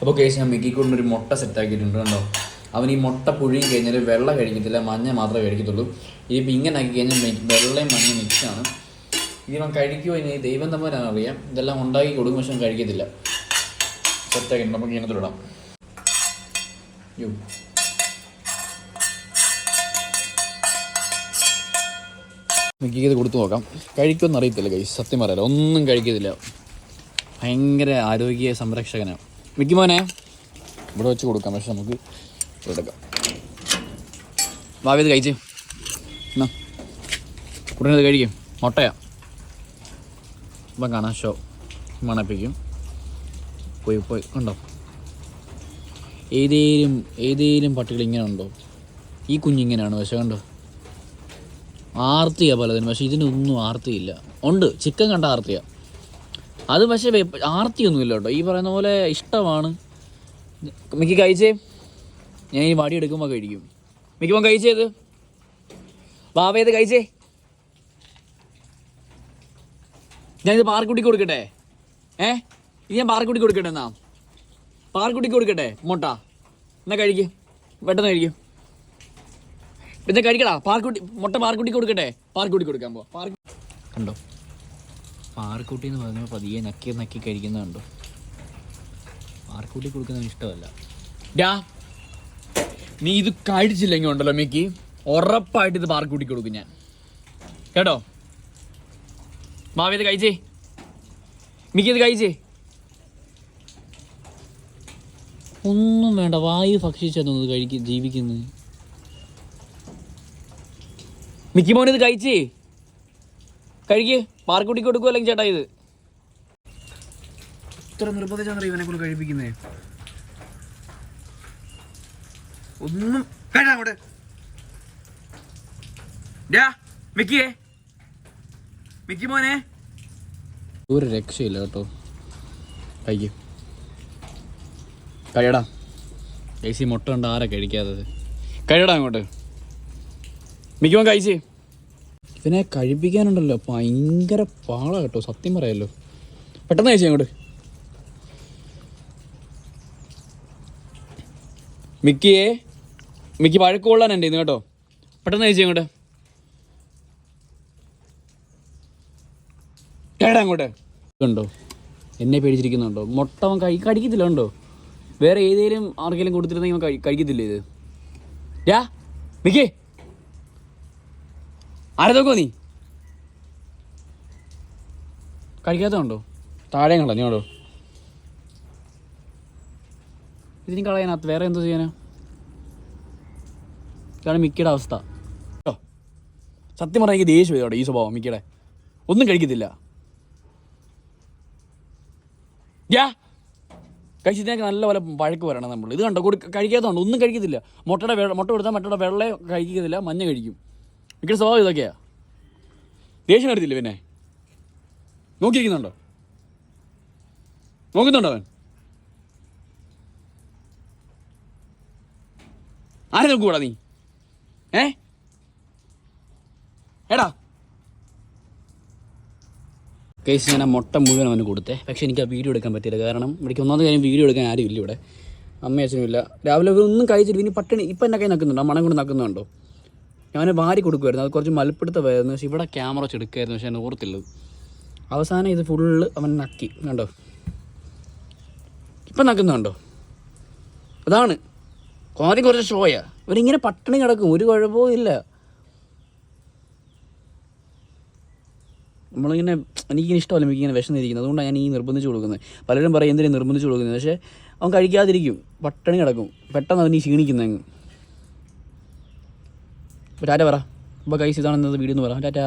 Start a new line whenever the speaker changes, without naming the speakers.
അപ്പോൾ കേസ് ഞാൻ മിക്കിക്കൊണ്ട് ഒരു മുട്ട സെറ്റ് ആക്കിയിട്ടുണ്ട് കണ്ടോ? അവൻ ഈ മുട്ട പുഴുകി കഴിഞ്ഞാൽ വെള്ള കഴിക്കത്തില്ല മഞ്ഞ മാത്രമേ കഴിക്കത്തുള്ളൂ. ഇതിപ്പോൾ ഇങ്ങനെ ആക്കി കഴിഞ്ഞാൽ വെള്ളയും മഞ്ഞ മിക്സാണ് ഇതിവൻ കഴിക്കുമോ ഇനി? ദൈവം തമ്മിലാണ് അറിയാം. ഇതെല്ലാം ഉണ്ടാക്കി കൊടുക്കും പക്ഷെ കഴിക്കത്തില്ല. സെറ്റാക്കിയിട്ടുണ്ട് നമുക്ക് ഇങ്ങനെ തുടരാം. യോ മിക്കിക്ക് കൊടുത്തു നോക്കാം. കഴിക്കുമെന്ന് അറിയത്തില്ല കൈ സത്യം പറയാലോ ഒന്നും കഴിക്കത്തില്ല. ഭയങ്കര ആരോഗ്യ സംരക്ഷകനാണ് മിക്കി മോനെ ഇവിടെ വെച്ച് കൊടുക്കാം പക്ഷെ നമുക്ക് എടുക്കാം. വാവിയത് കഴിച്ച്. എന്നാ? ഇത് കഴിക്കും. മുട്ടയാ. ഇപ്പം കാണാം ഷോ. മണപ്പിക്കും. പോയി പോയി. ഉണ്ടോ ഏതേലും ഏതേലും പട്ടികൾ ഇങ്ങനെ ഉണ്ടോ? ഈ കുഞ്ഞിങ്ങനെയാണ് പക്ഷെ കണ്ടോ? ആർത്തിയാ പലതിനും പക്ഷെ ഇതിനൊന്നും ആർത്തിയില്ല. ഉണ്ട് ചിക്കൻ കണ്ട ആർത്തിയാ. അത് പക്ഷേ ആർത്തിയൊന്നുമില്ല കേട്ടോ ഈ പറയുന്ന പോലെ ഇഷ്ടമാണ്. മിക്കി കഴിച്ചേ? ഞാൻ ഈ വടി എടുക്കുമ്പോൾ കഴിക്കും. മിക്കുമ്പോൾ കഴിച്ചേത് ബാബേത് കഴിച്ചേ? ഞാനിത് പാർക്കുട്ടിക്ക് കൊടുക്കട്ടെ. ഏ? ഇത് ഞാൻ പാർക്കുട്ടിക്ക് കൊടുക്കട്ടെ എന്നാ? പാർക്കുട്ടിക്ക് കൊടുക്കട്ടെ മുട്ട. എന്നാ കഴിക്കും? പെട്ടെന്ന് കഴിക്കും. പിന്നെ കഴിക്കടാ. പാർക്കുട്ടി മുട്ട പാർക്കുട്ടിക്ക് കൊടുക്കട്ടെ. പാർക്കുട്ടിക്ക് കൊടുക്കാൻ പോ പാർക്ക് കണ്ടോ? പാർക്കുട്ടി എന്ന് പറഞ്ഞാൽ പതിയെ നക്കി നക്കി കഴിക്കുന്നത് കണ്ടോ പാർക്കുട്ടി കൊടുക്കുന്നത് ഇഷ്ടമല്ല. ഡാ നീ ഇത് കഴിച്ചില്ലെങ്കിൽ ഉണ്ടല്ലോ മിക്കി. ഉറപ്പായിട്ട് ഇത് പാറക്കൂട്ടി കൊടുക്കും ഞാൻ. കേട്ടോ? മാവി ഇത് കഴിച്ചേ. മിക്കി ഇത് കഴിച്ചേ. ഒന്നും വേണ്ട വായു ഇത് കഴിക്കും ജീവിക്കുന്നത് മിക്കി മോൻ ഇത് കഴിച്ചേ. കഴിക്ക്. പാർക്കുട്ടിക്ക് കൊടുക്കുക അല്ലെങ്കിൽ ചേട്ടാ ഇത്? ഇത്ര നിർബന്ധിച്ചാണ് ഇവനെ കൊണ്ട് കഴിപ്പിക്കുന്നേ. ഒന്നും വേണ്ട അങ്ങോട്ട്. മിക്കിയേ. മിക്കി മോനെ. ഒരു രക്ഷയില്ല കേട്ടോ. കഴിക്കും കഴിയടാ കഴിച്ച് മുട്ട കണ്ട് ആരാ കഴിക്കാത്തത്? കഴിയടാ അങ്ങോട്ട്. മിക്കുമോ കഴിച്ച്. ഇവനെ കഴിപ്പിക്കാനുണ്ടല്ലോ. ഭയങ്കര പാള കേട്ടോ. സത്യം പറയല്ലോ പെട്ടെന്ന് കഴിച്ചു അങ്ങോട്ട് മിക്കിയെ മിക്കി വഴക്കുകൊള്ളാൻ എന്റെ ഇന്ന് കേട്ടോ. പെട്ടെന്ന് കഴിച്ചു അങ്ങോട്ട് കേടാ അങ്ങോട്ട്. ഉണ്ടോ എന്നെ പേടിച്ചിരിക്കുന്നുണ്ടോ? മുട്ട അവൻ കഴി കഴിക്കത്തില്ല ഉണ്ടോ വേറെ ഏതെങ്കിലും ആർക്കെങ്കിലും കൊടുത്തിരുന്നെങ്കിൽ അവൻ കഴി കഴിക്കത്തില്ലേ ഇത്? യാ മിക്കേ. ആരെ നോക്കോ നീ? കഴിക്കാത്തതുണ്ടോ? താഴെ കണ്ടോ? കളഞ്ഞോടോ ഇതിന് കളയാനകത്ത് വേറെ എന്തോ ചെയ്യാനാ? ഇതാണ് മിക്കയുടെ അവസ്ഥ. സത്യം പറഞ്ഞാൽ എനിക്ക് ദേഷ്യം ഈ സ്വഭാവം മിക്കയുടെ. ഒന്നും കഴിക്കത്തില്ല. യാ! നല്ല പോലെ വഴക്ക് വരണം നമ്മൾ ഇത് കണ്ടോ? കൊടുക്ക കഴിക്കാത്തതുണ്ട്. ഒന്നും കഴിക്കത്തില്ല. മുട്ടയുടെ മുട്ട കൊടുത്താൽ മുട്ടയുടെ വെള്ള കഴിക്കത്തില്ല. മഞ്ഞ കഴിക്കും. മിക്കയുടെ സ്വഭാവം ഇതൊക്കെയാ? ദേഷ്യം വരത്തില്ലേ പിന്നെ? നോക്കിയിരിക്കുന്നുണ്ടോ? നോക്കുന്നുണ്ടോ അവൻ? ആരെ നോക്കൂടാ നീ? ഏ? എടാ. കേസ് ഞാൻ ആ മുട്ട മുഴുവൻ അവന് കൊടുത്തേ. പക്ഷേ എനിക്ക് ആ വീഡിയോ എടുക്കാൻ പറ്റിയില്ല. കാരണം ഇവിടേക്ക് ഒന്നാമത് കാര്യം വീഡിയോ എടുക്കാൻ ആരും ഇല്ല ഇവിടെ. അമ്മയച്ഛനും അച്ഛനുമില്ല രാവിലെ ഒന്നും കഴിച്ചില്ല. ഇനി പട്ടിണി ഇപ്പം എന്റെ കൈ നക്കുന്നുണ്ടോ മണം കൊണ്ട് നക്കുന്നുണ്ടോ ഞാൻ വാരി കൊടുക്കുമായിരുന്നു അത് കുറച്ച് മലപ്പിടുത്തമായിരുന്നു പക്ഷേ ഇവിടെ ക്യാമറ വെച്ച് എടുക്കുമായിരുന്നു പക്ഷേ എന്നെ ഓർത്തില്ല. അവസാനം ഇത് ഫുള്ള് അവൻ നക്കി. കണ്ടോ? ഇപ്പം നക്കുന്നുണ്ടോ അതാണ്. ആദ്യം കുറച്ച് ഷോയാ. ഇവരിങ്ങനെ പട്ടിണി കിടക്കും. ഒരു കുഴപ്പവും ഇല്ല. നമ്മളിങ്ങനെ എനിക്കിങ്ങനെ ഇഷ്ടമല്ല എനിക്ക് ഇങ്ങനെ വിശന്നിരിക്കുന്നത് അതുകൊണ്ടാണ് ഞാൻ ഈ നിർബന്ധിച്ച് കൊടുക്കുന്നത്. പലരും പറയും എന്തിനാണ് നിർബന്ധിച്ച് കൊടുക്കുന്നത്? പക്ഷേ അവൻ കഴിക്കാതിരിക്കും. പട്ടിണി കിടക്കും. പെട്ടെന്ന് അവൻ ഈ അപ്പോൾ ടാറ്റ പറ. അപ്പോൾ കൈസ് ഇതാണെന്നത് വീഡിയോ എന്ന് പറ. ടാറ്റാ.